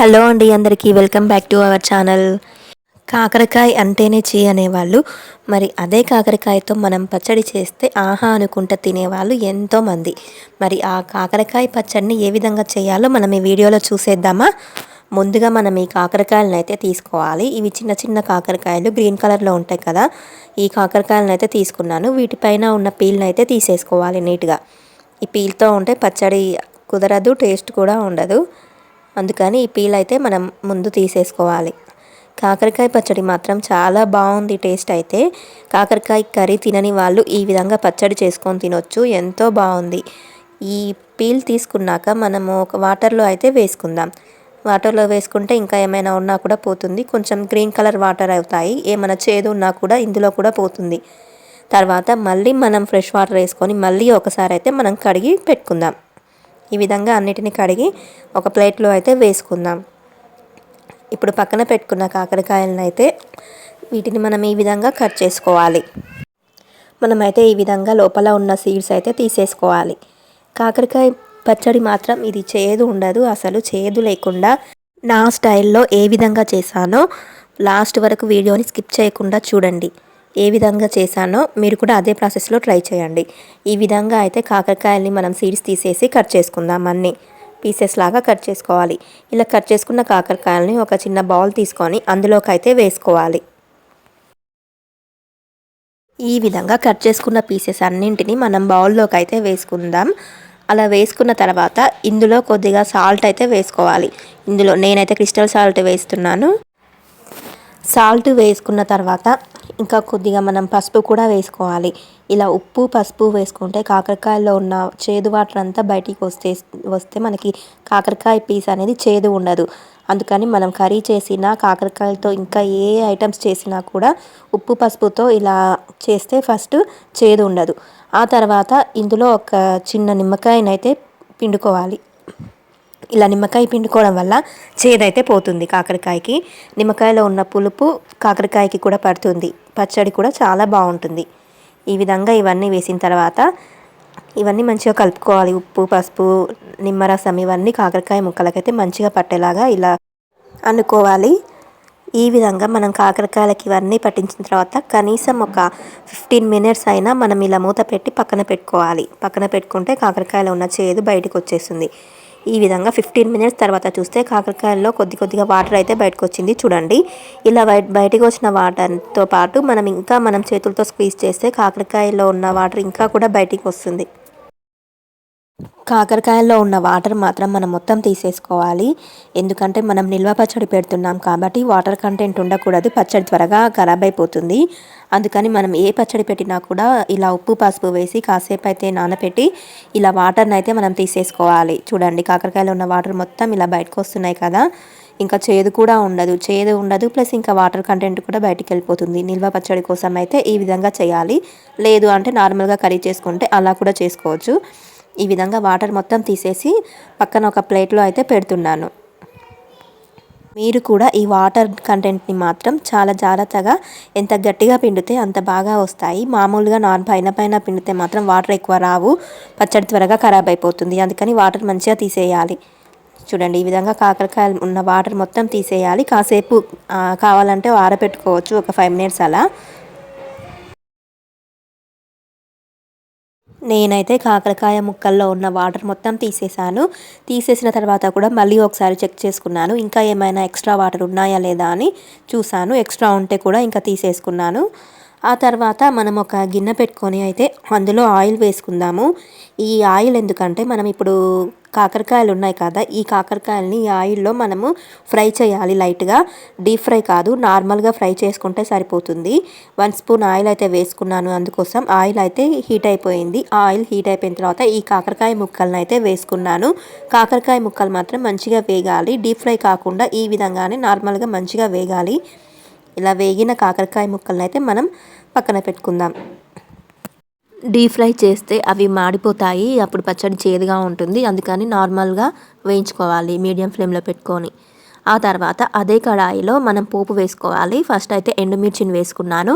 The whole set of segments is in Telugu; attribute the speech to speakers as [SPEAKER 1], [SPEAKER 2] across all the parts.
[SPEAKER 1] హలో అండి అందరికీ welcome back to our channel. కాకరకాయ అంటేనే చీ అనేవాళ్ళు. మరి అదే కాకరకాయతో మనం పచ్చడి చేస్తే ఆహా అనుకుంటా తినేవాళ్ళు ఎంతోమంది. మరి ఆ కాకరకాయ పచ్చడిని ఏ విధంగా చేయాలో మనం ఈ వీడియోలో చూసేద్దామా? ముందుగా మనం ఈ కాకరకాయలను అయితే తీసుకోవాలి. ఇవి చిన్న చిన్న కాకరకాయలు గ్రీన్ కలర్లో ఉంటాయి కదా. ఈ కాకరకాయలను అయితే తీసుకున్నాను. వీటిపైన ఉన్న పీల్ని అయితే తీసేసుకోవాలి నీట్గా. ఈ పీల్తో ఉంటే పచ్చడి కుదరదు టేస్ట్ కూడా ఉండదు. అందుకని ఈ పీల్ అయితే మనం ముందు తీసేసుకోవాలి. కాకరకాయ పచ్చడి మాత్రం చాలా బాగుంది టేస్ట్ అయితే. కాకరకాయ కర్రీ తినని వాళ్ళు ఈ విధంగా పచ్చడి చేసుకొని తినొచ్చు. ఎంతో బాగుంది. ఈ పీల్ తీసుకున్నాక మనము ఒక వాటర్లో అయితే వేసుకుందాం. వాటర్లో వేసుకుంటే ఇంకా ఏమైనా ఉన్నా కూడా పోతుంది. కొంచెం గ్రీన్ కలర్ వాటర్ అవుతాయి. ఏమైనా చేదు ఉన్నా కూడా ఇందులో కూడా పోతుంది. తర్వాత మళ్ళీ మనం ఫ్రెష్ వాటర్ వేసుకొని మళ్ళీ ఒకసారి అయితే మనం కడిగి పెట్టుకుందాం. ఈ విధంగా అన్నిటిని కడిగి ఒక ప్లేట్లో అయితే వేసుకుందాం. ఇప్పుడు పక్కన పెట్టుకున్న కాకరకాయలను అయితే వీటిని మనం ఈ విధంగా కట్ చేసుకోవాలి. మనమైతే ఈ విధంగా లోపల ఉన్న సీడ్స్ అయితే తీసేసుకోవాలి. కాకరకాయ పచ్చడి మాత్రం ఇది చేదు ఉండదు అసలు చేదు లేకుండా నా స్టైల్లో ఏ విధంగా చేశానో లాస్ట్ వరకు వీడియోని స్కిప్ చేయకుండా చూడండి. ఏ విధంగా చేశానో మీరు కూడా అదే ప్రాసెస్లో ట్రై చేయండి. ఈ విధంగా అయితే కాకరకాయల్ని మనం సీడ్స్ తీసేసి కట్ చేసుకుందాం అన్నీ. పీసెస్ లాగా కట్ చేసుకోవాలి. ఇలా కట్ చేసుకున్న కాకరకాయలని ఒక చిన్న బౌల్ తీసుకొని అందులోకి అయితే వేసుకోవాలి. ఈ విధంగా కట్ చేసుకున్న పీసెస్ అన్నింటినీ మనం బౌల్లోకి అయితే వేసుకుందాం. అలా వేసుకున్న తర్వాత ఇందులో కొద్దిగా సాల్ట్ అయితే వేసుకోవాలి. ఇందులో నేనైతే క్రిస్టల్ సాల్ట్ వేస్తున్నాను. సాల్ట్ వేసుకున్న తర్వాత ఇంకా కొద్దిగా మనం పసుపు కూడా వేసుకోవాలి. ఇలా ఉప్పు పసుపు వేసుకుంటే కాకరకాయలో ఉన్న చేదు వాటర్ అంతా బయటికి వస్తే వస్తే మనకి కాకరకాయ పీస్ అనేది చేదు ఉండదు. అందుకని మనం కర్రీ చేసినా కాకరకాయలతో ఇంకా ఏ ఐటమ్స్ చేసినా కూడా ఉప్పు పసుపుతో ఇలా చేస్తే ఫస్ట్ చేదు ఉండదు. ఆ తర్వాత ఇందులో ఒక చిన్న నిమ్మకాయనైతే పిండుకోవాలి. ఇలా నిమ్మకాయ పిండుకోవడం వల్ల చేదైతే పోతుంది కాకరకాయకి. నిమ్మకాయలో ఉన్న పులుపు కాకరకాయకి కూడా పడుతుంది. పచ్చడి కూడా చాలా బాగుంటుంది. ఈ విధంగా ఇవన్నీ వేసిన తర్వాత ఇవన్నీ మంచిగా కలుపుకోవాలి. ఉప్పు పసుపు నిమ్మరసం ఇవన్నీ కాకరకాయ ముక్కలకైతే మంచిగా పట్టేలాగా ఇలా అనుకోవాలి ఈ విధంగా మనం కాకరకాయలకి ఇవన్నీ పట్టించిన తర్వాత కనీసం ఒక ఫిఫ్టీన్ మినిట్స్ అయినా మనం ఇలా మూత పెట్టి పక్కన పెట్టుకోవాలి. పక్కన పెట్టుకుంటే కాకరకాయలో ఉన్న చేదు బయటకు వచ్చేస్తుంది. ఈ విధంగా ఫిఫ్టీన్ మినిట్స్ తర్వాత చూస్తే కాకరకాయల్లో కొద్ది కొద్దిగా వాటర్ అయితే బయటకు వచ్చింది చూడండి ఇలా బయటకు వచ్చిన వాటర్తో పాటు మనం ఇంకా మనం చేతులతో స్క్వీజ్ చేస్తే కాకరకాయలో ఉన్న వాటర్ ఇంకా కూడా బయటికి వస్తుంది. కాకరకాయల్లో ఉన్న వాటర్ మాత్రం మనం మొత్తం తీసేసుకోవాలి. ఎందుకంటే మనం నిల్వ పచ్చడి పెడుతున్నాం కాబట్టి వాటర్ కంటెంట్ ఉండకూడదు. పచ్చడి త్వరగా ఖరాబ్ అయిపోతుంది. అందుకని మనం ఏ పచ్చడి పెట్టినా కూడా ఇలా ఉప్పు పసుపు వేసి కాసేపు అయితే నానబెట్టి ఇలా వాటర్ని అయితే మనం తీసేసుకోవాలి. చూడండి కాకరకాయలో ఉన్న వాటర్ మొత్తం ఇలా బయటకు వస్తున్నాయి కదా. ఇంకా చేదు కూడా ఉండదు. చేదు ఉండదు. ప్లస్ ఇంకా వాటర్ కంటెంట్ కూడా బయటికి వెళ్ళిపోతుంది. నిల్వ పచ్చడి కోసం అయితే ఈ విధంగా చేయాలి. లేదు అంటే నార్మల్గా కర్రీ చేసుకుంటే అలా కూడా చేసుకోవచ్చు. ఈ విధంగా వాటర్ మొత్తం తీసేసి పక్కన ఒక ప్లేట్లో అయితే పెడుతున్నాను. మీరు కూడా ఈ వాటర్ కంటెంట్ని మాత్రం చాలా జాగ్రత్తగా ఎంత గట్టిగా పిండితే అంత బాగా వస్తాయి. మామూలుగా నాన్ పైన పైన పిండితే మాత్రం వాటర్ ఎక్కువ రావు. పచ్చడి త్వరగా ఖరాబ్ అయిపోతుంది. అందుకని వాటర్ మంచిగా తీసేయాలి. చూడండి ఈ విధంగా కాకరకాయలు ఉన్న వాటర్ మొత్తం తీసేయాలి. కాసేపు కావాలంటే ఆరబెట్టుకోవచ్చు ఒక ఫైవ్ మినిట్స్ అలా. నేనైతే కాకరకాయ ముక్కల్లో ఉన్న వాటర్ మొత్తం తీసేసాను తీసేసిన తర్వాత కూడా మళ్ళీ ఒకసారి చెక్ చేసుకున్నాను. ఇంకా ఏమైనా ఎక్స్ట్రా వాటర్ ఉన్నాయా లేదా అని చూశాను. ఎక్స్ట్రా ఉంటే కూడా ఇంకా తీసేసుకున్నాను. ఆ తర్వాత మనం ఒక గిన్నె పెట్టుకొని అయితే అందులో ఆయిల్ వేసుకుందాము. ఈ ఆయిల్ ఎందుకంటే మనం ఇప్పుడు కాకరకాయలు ఉన్నాయి కదా ఈ కాకరకాయలని ఈ ఆయిల్లో మనము ఫ్రై చేయాలి లైట్గా. డీప్ ఫ్రై కాదు నార్మల్గా ఫ్రై చేసుకుంటే సరిపోతుంది. వన్ స్పూన్ ఆయిల్ అయితే వేసుకున్నాను అందుకోసం. ఆయిల్ అయితే హీట్ అయిపోయింది. ఆయిల్ హీట్ అయిపోయిన తర్వాత ఈ కాకరకాయ ముక్కలను అయితే వేసుకున్నాను. కాకరకాయ ముక్కలు మాత్రం మంచిగా వేగాలి. డీప్ ఫ్రై కాకుండా ఈ విధంగానే నార్మల్గా మంచిగా వేగాలి. ఇలా వేగిన కాకరకాయ ముక్కలను అయితే మనం పక్కన పెట్టుకుందాం. డీప్ ఫ్రై చేస్తే అవి మాడిపోతాయి అప్పుడు పచ్చడి చేదుగా ఉంటుంది. అందుకని నార్మల్గా వేయించుకోవాలి మీడియం ఫ్లేమ్లో పెట్టుకొని. ఆ తర్వాత అదే కడాయిలో మనం పోపు వేసుకోవాలి. ఫస్ట్ అయితే ఎండుమిర్చిని వేసుకున్నాను.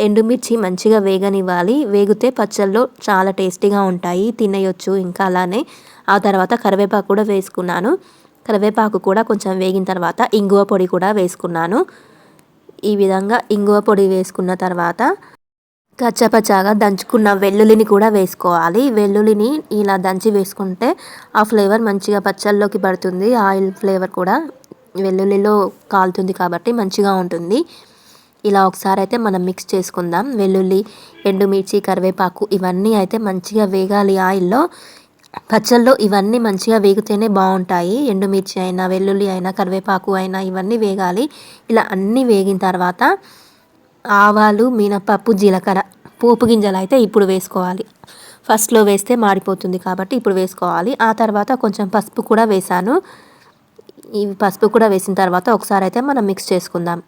[SPEAKER 1] ఎండుమిర్చి మంచిగా వేగనివ్వాలి. వేగితే పచ్చళ్ళు చాలా టేస్టీగా ఉంటాయి తినేయొచ్చు ఇంకా అలానే. ఆ తర్వాత కరివేపాకు కూడా వేసుకున్నాను. కరివేపాకు కూడా కొంచెం వేగిన తర్వాత ఇంగువ పొడి కూడా వేసుకున్నాను. ఈ విధంగా ఇంగువ పొడి వేసుకున్న తర్వాత కచ్చపచ్చాగా దంచుకున్న వెల్లుల్లిని కూడా వేసుకోవాలి. వెల్లుల్లిని ఇలా దంచి వేసుకుంటే ఆ ఫ్లేవర్ మంచిగా పచ్చళ్ళలోకి పడుతుంది. ఆయిల్ ఫ్లేవర్ కూడా వెల్లుల్లిలో కాలుతుంది కాబట్టి మంచిగా ఉంటుంది. ఇలా ఒకసారి అయితే మనం మిక్స్ చేసుకుందాం. వెల్లుల్లి ఎండుమిర్చి కరివేపాకు ఇవన్నీ అయితే మంచిగా వేగాలి ఆయిల్లో. పచ్చళ్ళు ఇవన్నీ మంచిగా వేగితేనే బాగుంటాయి. ఎండుమిర్చి అయినా వెల్లుల్లి అయినా కరివేపాకు అయినా ఇవన్నీ వేగాలి. ఇలా అన్నీ వేగిన తర్వాత ఆవాలు మినపప్పు జీలకర్ర పోపు గింజలు అయితే ఇప్పుడు వేసుకోవాలి. ఫస్ట్లో వేస్తే మాడిపోతుంది కాబట్టి ఇప్పుడు వేసుకోవాలి. ఆ తర్వాత కొంచెం పసుపు కూడా వేసాను ఈ పసుపు కూడా వేసిన తర్వాత ఒకసారి అయితే మనం మిక్స్ చేసుకుందాం.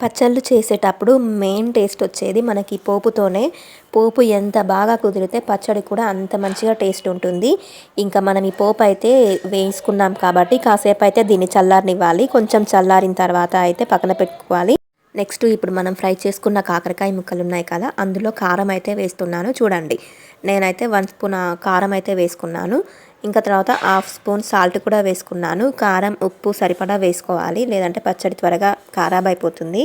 [SPEAKER 1] పచ్చళ్ళు చేసేటప్పుడు మెయిన్ టేస్ట్ వచ్చేది మనకి పోపుతోనే. పోపు ఎంత బాగా కుదిరితే పచ్చడి కూడా అంత మంచిగా టేస్ట్ ఉంటుంది. ఇంకా మనం ఈ పోపు అయితే వేసుకున్నాం కాబట్టి కాసేపు అయితే దీన్ని చల్లారనివ్వాలి. కొంచెం చల్లారిన తర్వాత అయితే పక్కన పెట్టుకోవాలి. నెక్స్ట్ ఇప్పుడు మనం ఫ్రై చేసుకున్న కాకరకాయ ముక్కలు ఉన్నాయి కదా అందులో కారం అయితే వేస్తున్నాను. చూడండి నేనైతే వన్ స్పూన్ కారం అయితే వేసుకున్నాను. ఇంకా తర్వాత హాఫ్ స్పూన్ సాల్ట్ కూడా వేసుకున్నాను. కారం ఉప్పు సరిపడా వేసుకోవాలి. లేదంటే పచ్చడి త్వరగా ఖరాబ్ అయిపోతుంది.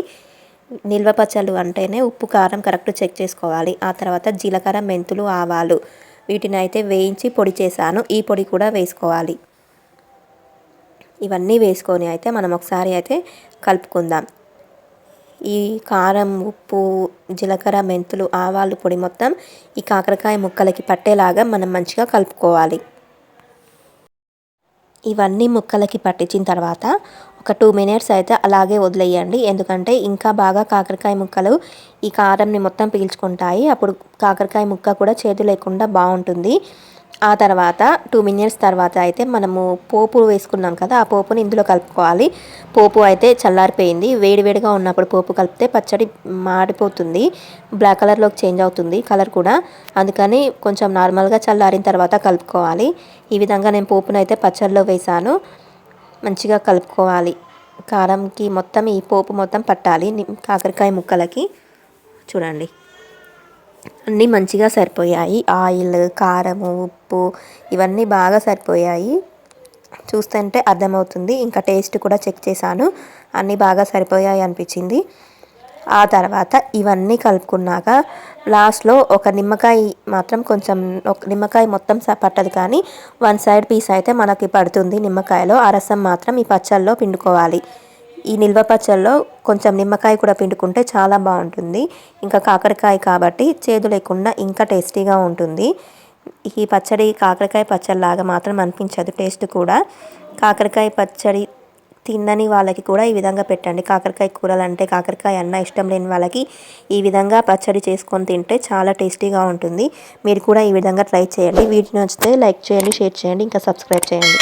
[SPEAKER 1] నిల్వ పచ్చళ్ళు అంటేనే ఉప్పు కారం కరెక్ట్ చెక్ చేసుకోవాలి. ఆ తర్వాత జీలకర్ర మెంతులు ఆవాలు వీటిని అయితే వేయించి పొడి చేశాను. ఈ పొడి కూడా వేసుకోవాలి. ఇవన్నీ వేసుకొని అయితే మనం ఒకసారి అయితే కలుపుకుందాం. ఈ కారం ఉప్పు జీలకర్ర మెంతులు ఆవాలు పొడి మొత్తం ఈ కాకరకాయ ముక్కలకి పట్టేలాగా మనం మంచిగా కలుపుకోవాలి. ఇవన్నీ ముక్కలకి పట్టించిన తర్వాత ఒక టూ మినిట్స్ అయితే అలాగే వదిలేయండి. ఎందుకంటే ఇంకా బాగా కాకరకాయ ముక్కలు ఈ కారంని మొత్తం పీల్చుకుంటాయి. అప్పుడు కాకరకాయ ముక్క కూడా చేదు లేకుండా బాగుంటుంది. ఆ తర్వాత టూ మినిట్స్ తర్వాత అయితే మనము పోపు వేసుకున్నాం కదా ఆ పోపుని ఇందులో కలుపుకోవాలి. పోపు అయితే చల్లారిపోయింది. వేడివేడిగా ఉన్నప్పుడు పోపు కలిపితే పచ్చడి మాడిపోతుంది. బ్లాక్ కలర్లోకి చేంజ్ అవుతుంది కలర్ కూడా. అందుకని కొంచెం నార్మల్గా చల్లారిన తర్వాత కలుపుకోవాలి. ఈ విధంగా నేను పోపును అయితే పచ్చడిలో వేసాను. మంచిగా కలుపుకోవాలి. కారంకి మొత్తం ఈ పోపు మొత్తం పట్టాలి. కాకరకాయ ముక్కలకి. చూడండి. అన్నీ మంచిగా సరిపోయాయి. ఆయిల్ కారము ఉప్పు ఇవన్నీ బాగా సరిపోయాయి. చూస్తుంటే అర్థమవుతుంది. ఇంకా టేస్ట్ కూడా చెక్ చేశాను. అన్నీ బాగా సరిపోయాయి అనిపించింది. ఆ తర్వాత ఇవన్నీ కలుపుకున్నాక లాస్ట్లో ఒక నిమ్మకాయ మాత్రం కొంచెం ఒక నిమ్మకాయ మొత్తం పట్టదు కానీ వన్ సైడ్ పీస్ అయితే మనకి పడుతుంది నిమ్మకాయలో. ఆ రసం మాత్రం ఈ పచ్చళ్ళలో పిండుకోవాలి. ఈ నిల్వ పచ్చల్లో కొంచెం నిమ్మకాయ కూడా పిండుకుంటే చాలా బాగుంటుంది. ఇంకా కాకరకాయ కాబట్టి చేదు లేకుండా ఇంకా టేస్టీగా ఉంటుంది. ఈ పచ్చడి కాకరకాయ పచ్చడిలాగా మాత్రం అనిపించదు టేస్ట్ కూడా. కాకరకాయ పచ్చడి తిన్నని వాళ్ళకి కూడా ఈ విధంగా పెట్టండి. కాకరకాయ కూరలు అంటే కాకరకాయ అన్న ఇష్టం లేని వాళ్ళకి ఈ విధంగా పచ్చడి చేసుకొని తింటే చాలా టేస్టీగా ఉంటుంది. మీరు కూడా ఈ విధంగా ట్రై చేయండి. వీడియో నచ్చితే లైక్ చేయండి షేర్ చేయండి ఇంకా సబ్స్క్రైబ్ చేయండి.